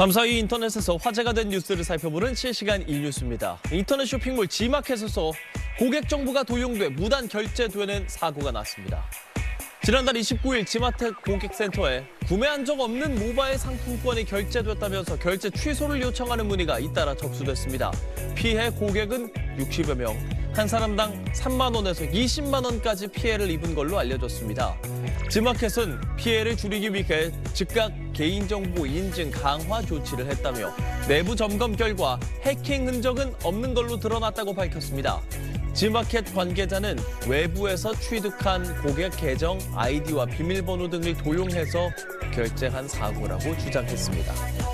밤사이 인터넷에서 화제가 된 뉴스를 살펴보는 실시간 이뉴스입니다. 인터넷 쇼핑몰 G마켓에서 고객 정보가 도용돼 무단 결제되는 사고가 났습니다. 지난달 29일 지마텍 고객센터에 구매한 적 없는 모바일 상품권이 결제됐다면서 결제 취소를 요청하는 문의가 잇따라 접수됐습니다. 피해 고객은 60여 명, 한 사람당 3만 원에서 20만 원까지 피해를 입은 걸로 알려졌습니다. 지마켓은 피해를 줄이기 위해 즉각 개인정보 인증 강화 조치를 했다며 내부 점검 결과 해킹 흔적은 없는 걸로 드러났다고 밝혔습니다. 지마켓 관계자는 외부에서 취득한 고객 계정, 아이디와 비밀번호 등을 도용해서 결제한 사고라고 주장했습니다.